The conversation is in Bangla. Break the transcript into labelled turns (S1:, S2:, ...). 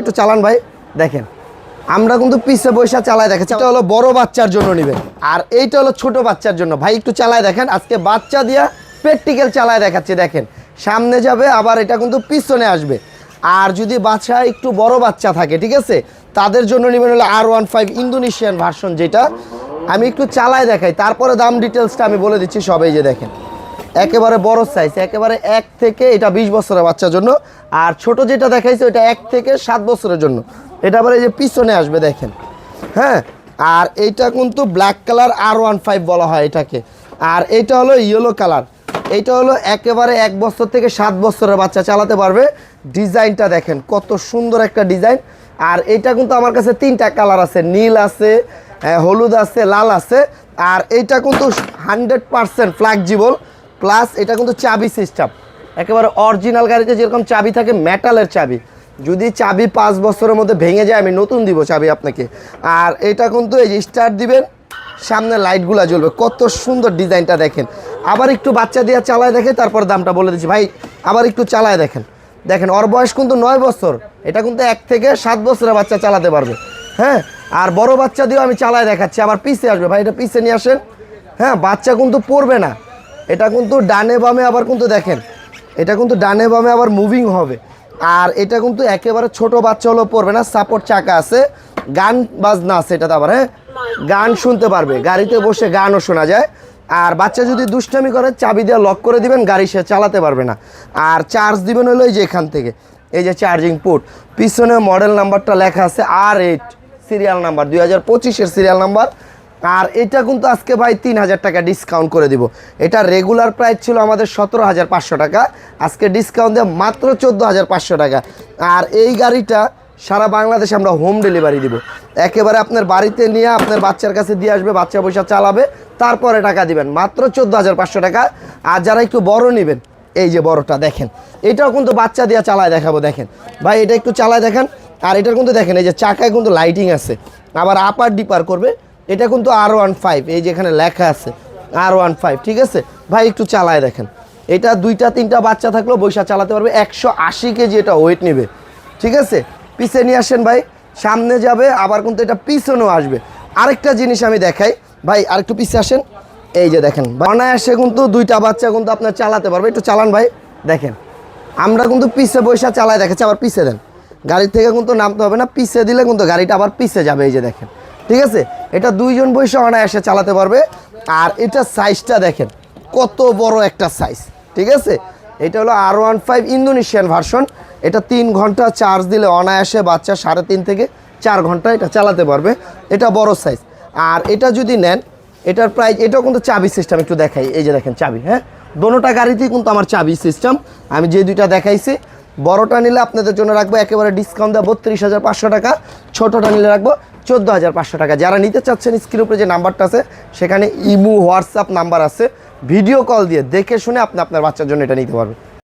S1: একটু চালান ভাই, দেখেন। আমরা কিন্তু পিছে বৈশা চালায় দেখাচ্ছি এটা হলো বড় বাচ্চার জন্য নেবেন আর এইটা হলো ছোট বাচ্চার জন্য। ভাই, একটু চালায় দেখেন। আজকে বাচ্চা দিয়া প্র্যাকটিক্যাল চালায় দেখাচ্ছি, দেখেন। সামনে যাবে, আবার এটা কিন্তু পিছনে আসবে। আর যদি বাচ্চা একটু বড় বাচ্চা থাকে, ঠিক আছে? তাদের জন্য নেবেন হলো R one five Indonesian version যেটা। আমি একটু চালায় দেখাই। তারপরে দাম ডিটেলসটা আমি বলে দিচ্ছি সবাই যে দেখেন। একেবারে বড় সাইজ একেবারে এক থেকে এটা বিশ বছরের বাচ্চার জন্য। আর ছোট যেটা দেখাইছে ওটা এক থেকে সাত বছরের জন্য। এটা আবার এই যে পিছনে আসবে দেখেন। হ্যাঁ? আর এইটা কিন্তু black colour R one five বলা হয় এটাকে। আর এটা হলো ইয়েলো কালার এইটা হলো একেবারে এক বছর থেকে সাত বছরের বাচ্চা চালাতে পারবে। ডিজাইনটা দেখেন কত সুন্দর একটা ডিজাইন। আর এইটা কিন্তু আমার কাছে তিনটা কালার আছে। নীল আছে আহ, হলুদ আছে লাল আছে। আর এইটা কিন্তু হান্ড্রেড পারসেন্ট ফ্ল্যাক্সিবল প্লাস এটা কিন্তু চাবি সিস্টেম একেবারে অরিজিনাল গাড়িতে যেরকম চাবি থাকে মেটালের চাবি। যদি চাবি পাঁচ বছরের মধ্যে ভেঙে যায়, আমি নতুন দিব চাবি আপনাকে। আর এটা কিন্তু এই যে স্টার্ট দিবেন, সামনে লাইটগুলো জ্বলবে। কত সুন্দর ডিজাইনটা দেখেন। আবার একটু বাচ্চা দিয়ে চালায় দেখে, তারপর দামটা বলে দিচ্ছি। ভাই, আবার একটু চালায় দেখেন। দেখেন, ওর বয়স কিন্তু নয় বছর। এটা কিন্তু এক থেকে সাত বছরের বাচ্চা চালাতে পারবে। হ্যাঁ? আর বড় বাচ্চা দিয়েও আমি চালায় দেখাচ্ছি। আবার পিছে আসবে। ভাই, এটা পিছে নিয়ে আসেন। হ্যাঁ বাচ্চা কিন্তু পড়বে না। এটা কিন্তু ডানে বামে আবার কিন্তু দেখেন, এটা কিন্তু ডানে বামে আবার মুভিং হবে। আর এটা কিন্তু একেবারে ছোট বাচ্চা হলেও পড়বে না সাপোর্ট চাকা আছে, গান বাজনা আছে এটাতে আবার হ্যাঁ? গান শুনতে পারবে, গাড়িতে বসে গানও শোনা যায়। আর বাচ্চা যদি দুষ্টামি করে, চাবি দিয়ে লক করে দিবেন, গাড়ি সে চালাতে পারবে না। আর চার্জ দিবেন হলো এই যে এখান থেকে, এই যে চার্জিং পোর্ট পিছনে মডেল নাম্বারটা লেখা আছে আর এইট সিরিয়াল নাম্বার দুই হাজার পঁচিশের সিরিয়াল নাম্বার আর এটা কিন্তু আজকে ভাই তিন হাজার টাকা ডিসকাউন্ট করে দিব। এটা রেগুলার প্রাইস ছিল আমাদের সতেরো হাজার পাঁচশো টাকা, আজকে ডিসকাউন্ট দেওয়া মাত্র চোদ্দ হাজার পাঁচশো টাকা। আর এই গাড়িটা সারা বাংলাদেশে আমরা হোম ডেলিভারি দিব। একেবারে আপনার বাড়িতে নিয়ে আপনার বাচ্চার কাছে দিয়ে আসবে, বাচ্চা পয়সা চালাবে, তারপরে টাকা দিবেন। মাত্র চোদ্দ হাজার পাঁচশো টাকা। আর যারা একটু বড় নেবেন, এই যে বড়টা দেখেন, এটাও কিন্তু বাচ্চা দিয়ে চালায় দেখাবো, দেখেন। ভাই, এটা একটু চালায় দেখেন। আর এটার কিন্তু দেখেন, এই যে চাকায় কিন্তু লাইটিং আছে। আবার আপার ডিপার করবে এটা কিন্তু আর ওয়ান ফাইভ এই যেখানে লেখা আছে আর ওয়ান ফাইভ ঠিক আছে? ভাই, একটু চালায় দেখেন। এটা দুইটা, তিনটা বাচ্চা থাকলেও বৈশা চালাতে পারবে, একশো আশি কেজি এটা ওয়েট নেবে, ঠিক আছে? পিছে নিয়ে আসেন ভাই, সামনে যাবে, আবার কিন্তু এটা পিছনেও আসবে। আরেকটা জিনিস আমি দেখাই, ভাই, আরেকটু পিছে আসেন। এই যে দেখেন অনায়াসে কিন্তু দুইটা বাচ্চা কিন্তু আপনার চালাতে পারবে। একটু চালান ভাই, দেখেন। আমরা কিন্তু পিছে বৈশা চালায় দেখাচ্ছি, আবার পিছে দেন। গাড়ি থেকে কিন্তু নামতে হবে না, পিছে দিলে কিন্তু গাড়িটা আবার পিছে যাবে, এই যে দেখেন। ঠিক আছে? এটা দুইজন বৈশা অনায়াসে চালাতে পারবে। আর এটা সাইজটা দেখেন, কত বড় একটা সাইজ ঠিক আছে? এটা হলো R one five Indonesian version এটা তিন ঘণ্টা চার্জ দিলে অনায়াসে বাচ্চা সাড়ে তিন থেকে চার ঘণ্টা এটা চালাতে পারবে। এটা বড় সাইজ আর এটা যদি নেন, এটার প্রাইস এটাও কিন্তু চাবি সিস্টেম একটু দেখাই। এই যে দেখেন চাবি হ্যাঁ? দোনোটা গাড়িতেই কিন্তু আমার চাবি সিস্টেম আমি যে দুইটা দেখাইছি বড়টা নিলে আপনাদের জন্য রাখব একেবারে ডিসকাউন্ট দেওয়া বত্রিশ হাজার পাঁচশো টাকা, ছোটোটা নিলে রাখব চোদ্দ হাজার পাঁচশো টাকা। যারা নিতে চাচ্ছেন স্ক্রিন উপরে যে নাম্বারটা আছে, সেখানে ইমু, হোয়াটসঅ্যাপ নাম্বার আছে। ভিডিও কল দিয়ে দেখে শুনে আপনি আপনার বাচ্চার জন্য এটা নিতে পারবেন।